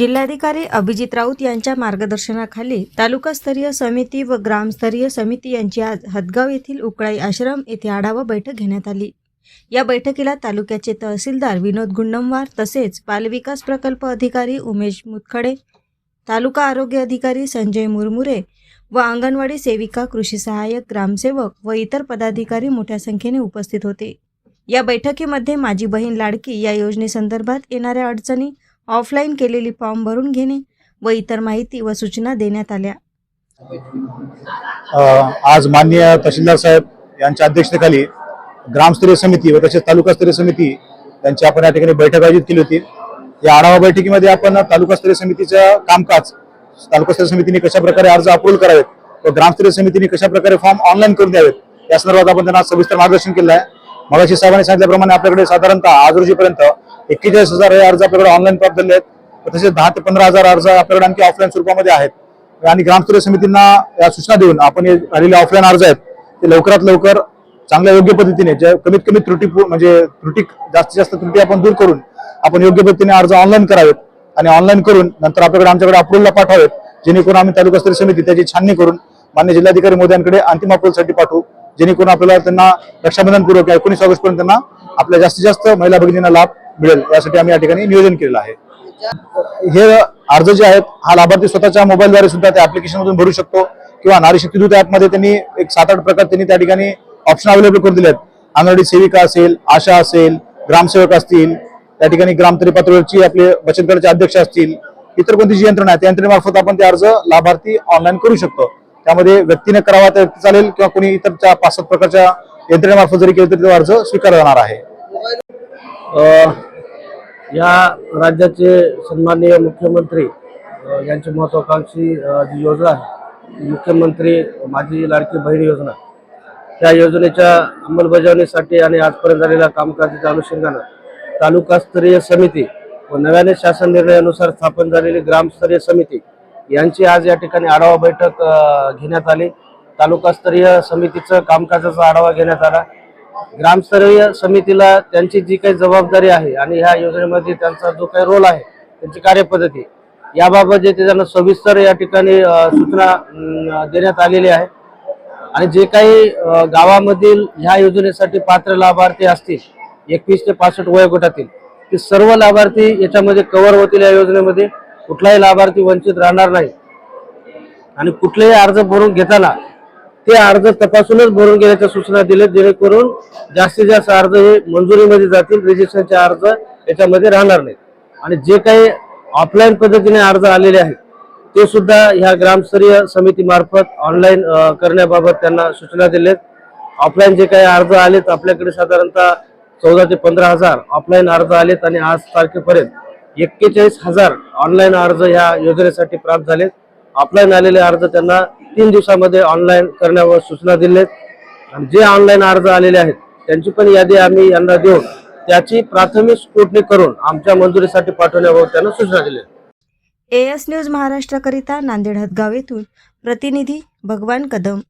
जिल्हाधिकारी अभिजित राऊत यांच्या मार्गदर्शनाखाली तालुकास्तरीय समिती व ग्रामस्तरीय समिती यांची आज हदगाव येथील उकळाई आश्रम येथे आढावा बैठक घेण्यात आली. या बैठकीला तालुक्याचे तहसीलदार विनोद गुंडमवार तसेच बालविकास प्रकल्प अधिकारी उमेश मुतखडे तालुका आरोग्य अधिकारी संजय मुरमुरे व अंगणवाडी सेविका कृषी सहाय्यक ग्रामसेवक व इतर पदाधिकारी मोठ्या संख्येने उपस्थित होते. या बैठकीमध्ये माझी बहीण लाडकी या योजनेसंदर्भात येणाऱ्या अडचणी ऑफलाईन केलेली फॉर्म भरून घेणे व इतर माहिती व सूचना देण्यात आल्या. आज माननीय तहसीलदार साहेब यांच्या अध्यक्षतेखाली ग्रामस्तरीय समिती व तसेच तालुकास्तरीय समिती यांची आपण या ठिकाणी बैठक आयोजित केली होती. या आढावा बैठकीमध्ये आपण तालुकास्तरीय समितीचं कामकाज तालुकास्तरीय समितीने कशा प्रकारे अर्ज अप्रूव्ह करावेत व ग्रामस्तरीय समितीने कशा प्रकारे फॉर्म ऑनलाईन करून द्यावेत या संदर्भात आपण त्यांना सविस्तर मार्गदर्शन केलं आहे. मगाशी साहेबांनी सांगितल्याप्रमाणे आपल्याकडे साधारणतः आज रोजीपर्यंत एक्केचाळीस हजार हे अर्ज आपल्याकडे ऑनलाईन प्राप्त झाले आहेत. तसेच दहा ते पंधरा हजार अर्ज आपल्याकडे आणखी ऑफलाईन स्वरूपामध्ये आहेत. आणि ग्रामस्तरीय समितींना या सूचना देऊन आपण हे आलेले ऑफलाईन अर्ज आहेत ते लवकरात लवकर चांगल्या योग्य पद्धतीने जे कमीत कमी त्रुटी म्हणजे त्रुटी जास्तीत जास्त त्रुटी आपण दूर करून आपण योग्य पद्धतीने अर्ज ऑनलाईन करावेत आणि ऑनलाईन करून नंतर आपल्याकडे आमच्याकडे अप्रूव्हला पाठवावेत. जेणेकरून आम्ही तालुकास्तरीय समिती त्याची छाननी करून मान्य जिल्हाधिकारी मोद्यांकडे अंतिम अप्रूव्हलसाठी पाठवू. जेणेकरून आपल्याला त्यांना रक्षाबंधनपूर्वक एकोणीस ऑगस्ट पर्यंत त्यांना आपल्या जास्तीत जास्त महिला भगिनींना लाभ मिळेल. यासाठी आम्ही या ठिकाणी नियोजन केलेलं आहे. हे अर्ज जे आहेत हा लाभार्थी स्वतःच्या मोबाईलद्वारे सुद्धा त्या ऍप्लिकेशन मधून भरू शकतो किंवा नारी शक्ती दूत ऍपमध्ये त्यांनी एक सात आठ प्रकार त्यांनी त्या ठिकाणी ऑप्शन अवेलेबल करून दिलेत. अंगणवाडी सेविका असेल आशा असेल ग्रामसेवक असतील त्या ठिकाणी ग्रामतरी पातळीवरची आपले बचत गटाचे अध्यक्ष असतील इतर कोणती जी यंत्रणा आहे त्या यंत्रणेमार्फत आपण ते अर्ज लाभार्थी ऑनलाईन करू शकतो. त्यामध्ये व्यक्तीने करावा तर चालेल किंवा कोणी इतरच्या पाच सात प्रकारच्या यंत्रणेमार्फत जरी केलं तरी तो अर्ज स्वीकारला जाणार आहे. या राज्याचे सन्माननीय मुख्यमंत्री यांची महत्वाकांक्षी जी योजना आहे मुख्यमंत्री माझी लाडकी बहीण योजना. त्या योजनेच्या अंमलबजावणीसाठी आणि आजपर्यंत झालेल्या कामकाजाच्या अनुषंगानं तालुकास्तरीय समिती व नव्याने शासन निर्णयानुसार स्थापन झालेली ग्रामस्तरीय समिती यांची आज या ठिकाणी आढावा बैठक घेण्यात आली. तालुकास्तरीय समितीचं कामकाजाचा आढावा घेण्यात आला. ग्रामस्तरीय समितीला त्यांची जी काही जबाबदारी आहे आणि ह्या योजनेमध्ये त्यांचा जो काही रोल आहे त्यांची कार्यपद्धती याबाबत जे ते त्यांना सविस्तर या ठिकाणी सूचना देण्यात आलेली आहे. आणि जे काही गावामधील ह्या योजनेसाठी पात्र लाभार्थी असतील एकवीस ते पासष्ट वयोगटातील ते सर्व लाभार्थी याच्यामध्ये कव्हर होतील या योजनेमध्ये. कुठलाही लाभार्थी वंचित राहणार नाही. आणि कुठलेही अर्ज भरून घेताना ते अर्ज तपासूनच भरून घेण्याच्या सूचना दिल्या जेणेकरून जास्तीत जास्त अर्ज हे मंजुरीमध्ये जातील रजिस्ट्रेशनचे अर्ज याच्यामध्ये राहणार नाहीत. आणि जे काही ऑफलाईन पद्धतीने अर्ज आलेले आहेत ते सुद्धा ह्या ग्रामस्तरीय समितीमार्फत ऑनलाईन करण्याबाबत त्यांना सूचना दिल्यात. ऑफलाईन जे काही अर्ज आलेत आपल्याकडे साधारणतः चौदा ते पंधरा हजार ऑफलाईन अर्ज आलेत आणि आज तारखेपर्यंत एक्केचाळीस हजार ऑनलाईन अर्ज ह्या योजनेसाठी प्राप्त झालेत. ऑफलाईन आलेले अर्ज त्यांना तीन दिवसामध्ये ऑनलाईन करण्यावर सूचना दिलेत. आणि जे ऑनलाईन अर्ज आलेले आहेत त्यांची पण यादी आम्ही यांना देऊन त्याची प्राथमिक स्क्रुटनी करून आमच्या मंजुरीसाठी पाठवण्याबाबत त्यांना सूचना दिल्या ए एस न्यूज महाराष्ट्राकरिता नांदेड हदगाव येथून प्रतिनिधी भगवान कदम.